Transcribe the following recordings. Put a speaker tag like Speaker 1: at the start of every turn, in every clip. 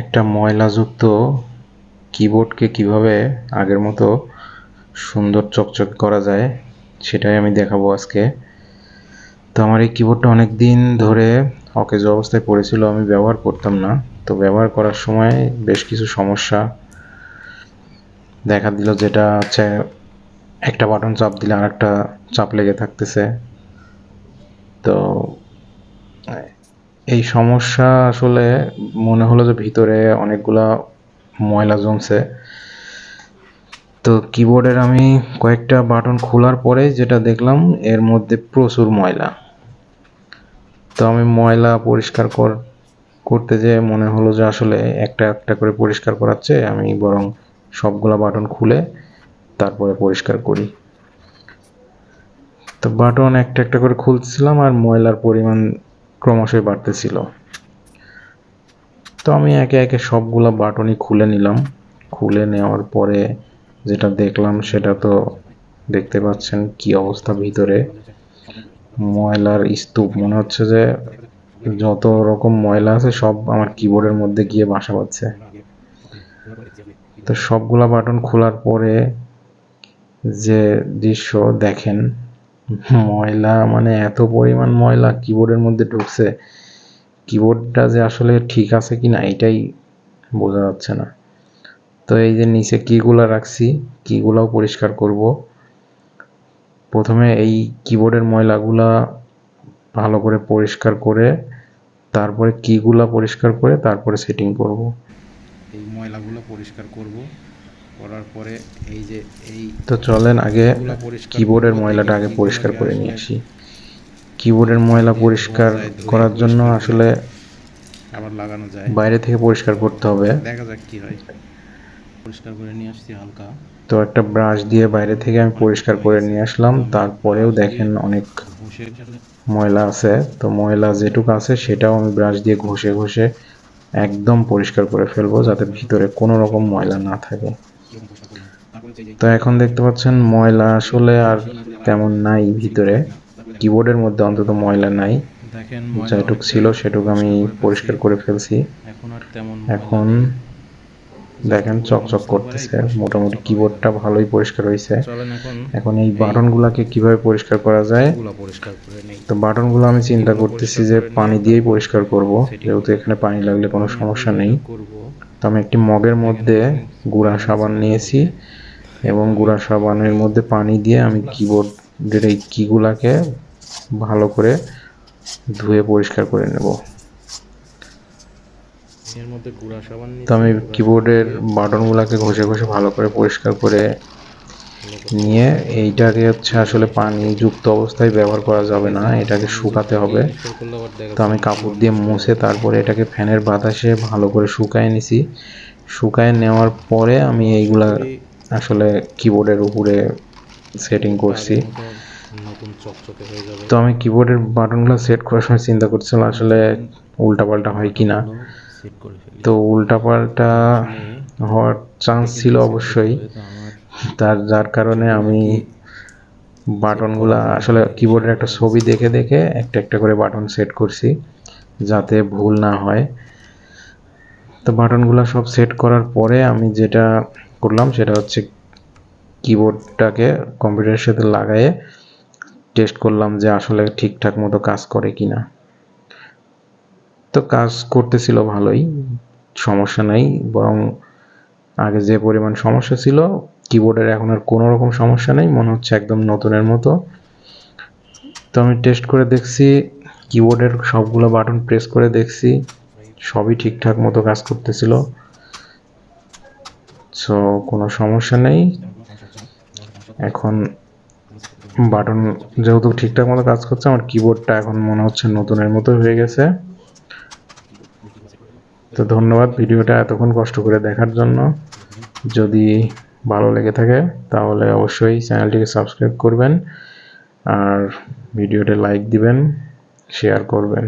Speaker 1: একটা ময়লাযুক্ত কিবোর্ডকে কীভাবে আগের মতো সুন্দর চকচক করা যায়, সেটাই আমি দেখাবো আজকে। তো আমার এই কিবোর্ডটা অনেক দিন ধরে অকেজ অবস্থায় পড়েছিল, আমি ব্যবহার করতাম না। তো ব্যবহার করার সময় বেশ কিছু সমস্যা দেখা দিল, যেটা হচ্ছে একটা বাটন চাপ দিলে আর একটা চাপ লেগে থাকতেছে। তো এই সমস্যা আসলে মনে হলো যে ভিতরে অনেকগুলা ময়লা জমছে। তো কিবোর্ডের আমি কয়েকটা বাটন খোলার পরে যেটা দেখলাম, এর মধ্যে প্রচুর ময়লা। তো আমি ময়লা পরিষ্কার কর, করতে যেয়ে মনে হলো যে আসলে একটা একটা করে পরিষ্কার করাচ্ছে। আমি বরং সবগুলা বাটন খুলে তারপরে পরিষ্কার করি। তো বাটন একটা একটা করে খুলছিলাম আর ময়লার পরিমাণ ক্রমশই বাড়তেছিল। তো আমি একে একে সবগুলা বাটনই খুলে নিলাম। খুলে নেওয়ার পরে যেটা দেখলাম সেটা তো দেখতে পাচ্ছেন কি অবস্থা ভিতরে। ময়লার স্তূপ। মনে হচ্ছে যে যত রকম ময়লা আছে সব আমার কিবোর্ডের মধ্যে গিয়ে বাসা বাঁধছে। তো সবগুলা বাটন খোলার পরে যে দৃশ্য দেখেন ময়লা মানে এত পরিমাণ ময়লা কিবোর্ডের মধ্যে ঢুকছে। কিবোর্ডটা যে আসলে ঠিক আছে কি না এটাই বোঝা যাচ্ছে না। তো এই যে নিচে কিগুলা রাখছি কিগুলাও পরিষ্কার করব। প্রথমে এই কিবোর্ডের ময়লাগুলা ভালো করে পরিষ্কার করে, তারপরে কিগুলা পরিষ্কার করে, তারপরে সেটিং করব।
Speaker 2: এই ময়লাগুলো পরিষ্কার করব। করার পরে এই যে এই
Speaker 1: তো চলেন আগে কিবোর্ডের ময়লাটা আগে পরিষ্কার করে নিয়ে আসি কিবোর্ডের ময়লা পরিষ্কার করার জন্য আসলে
Speaker 2: আবার লাগানো যায়।
Speaker 1: বাইরে থেকে পরিষ্কার করতে হবে।
Speaker 2: দেখা যাক কি হয়। পরিষ্কার করে নিয়ে আসছি হালকা।
Speaker 1: তো একটা ব্রাশ দিয়ে বাইরে থেকে আমি পরিষ্কার করে নিয়ে আসলাম। তারপরেও দেখেন অনেক ময়লা আছে। তো ময়লা যেটুকু আছে সেটাও আমি ব্রাশ দিয়ে ঘষে ঘষে একদম পরিষ্কার করে ফেলব যাতে ভিতরে কোনো রকম ময়লা না থাকে। তো এখন দেখতে পাচ্ছেন ময়লা আসলে আর তেমন নাই ভিতরে। কিবোর্ডের মধ্যে অন্তত ময়লা নাই। যেটুক ছিল সেটুকু আমি পরিষ্কার করে ফেলছি।
Speaker 2: এখন
Speaker 1: দেখেন চকচক করতেছে। মোটামুটি কিবোর্ডটা ভালোই পরিষ্কার হয়েছে।
Speaker 2: এখন।
Speaker 1: এই বাটনগুলোকে কীভাবে পরিষ্কার করা যায়? তো বাটনগুলো আমি চিন্তা করতেছি যে পানি দিয়েই পরিষ্কার করব। যেহেতু এখানে পানি লাগলে কোনো সমস্যা নেই। তো আমি একটি মগের মধ্যে গুঁড়া সাবান নিয়েছি। এবং গুঁড়া সাবানের মধ্যে পানি দিয়ে আমি কিবোর্ডের এই কিগুলাকে ভালো করে ধুয়ে পরিষ্কার করে নেব। তো আমি কিবোর্ডের বাটনগুলোকে ঘষে ঘষে ভালো করে পরিষ্কার করে নিয়ে এইটাকে হচ্ছে আসলে পানি যুক্ত অবস্থায় ব্যবহার করা যাবে না এটাকে শুকাতে হবে। তো আমি কাপড় দিয়ে মুছে তারপরে এটাকে ফ্যানের বাতাসে ভালো করে শুকায় নিছি। শুকায় নেওয়ার পরে আমি এইগুলা আসলে কিবোর্ডের উপরে সেটিং করছি।
Speaker 2: নতুন চকচকে হয়ে যাবে।
Speaker 1: তো আমি কিবোর্ডের বাটনগুলো সেট করার সময় চিন্তা করছিলাম আসলে উল্টাপাল্টা হয় কি না তো উল্টাপাল্টা হওয়ার চান্স ছিল অবশ্যই। তার যার কারণে আমি বাটনগুলো আসলে কিবোর্ডের একটা ছবি দেখে দেখে একটা একটা করে বাটন সেট করছি যাতে ভুল না হয়। তো বাটনগুলো সব সেট করার পরে আমি যেটা করলাম, সেটা হচ্ছে কিবোর্ডটাকে কম্পিউটারের সাথে লাগায়ে টেস্ট করলাম যে আসলে ঠিকঠাক মতো কাজ করে কি না তো কাজ করতেছিল ভালোই, সমস্যা নাই, বরং আগে যে পরিমাণ সমস্যা ছিল কিবোর্ডের এখন আর কোনো রকম সমস্যা নেই, মনে হচ্ছে একদম নতুনের মতো। তো আমি টেস্ট করে দেখছি কিবোর্ডের সবগুলো বাটন প্রেস করে দেখছি, সবই ঠিকঠাক মতো কাজ করতেছিল। সো কোনো সমস্যা নেই। এখন বাটন যেহেতু ঠিকঠাক মতো কাজ করছে, আমার কিবোর্ডটা এখন মনে হচ্ছে নতুনের মতো হয়ে গেছে। তো ধন্যবাদ ভিডিওটা এতক্ষণ কষ্ট করে দেখার জন্য। যদি ভালো লেগে থাকে, তাহলে অবশ্যই চ্যানেলটিকে সাবস্ক্রাইব করবেন। আর ভিডিওটা লাইক দিবেন শেয়ার করবেন।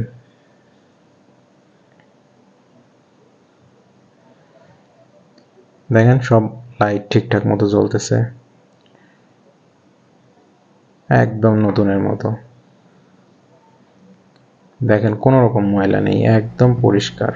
Speaker 1: দেখেন সব লাইট ঠিকঠাক মতো জ্বলতেছে। একদম নতুনের মতো। দেখেন কোনো রকম ময়লা নেই, একদম পরিষ্কার।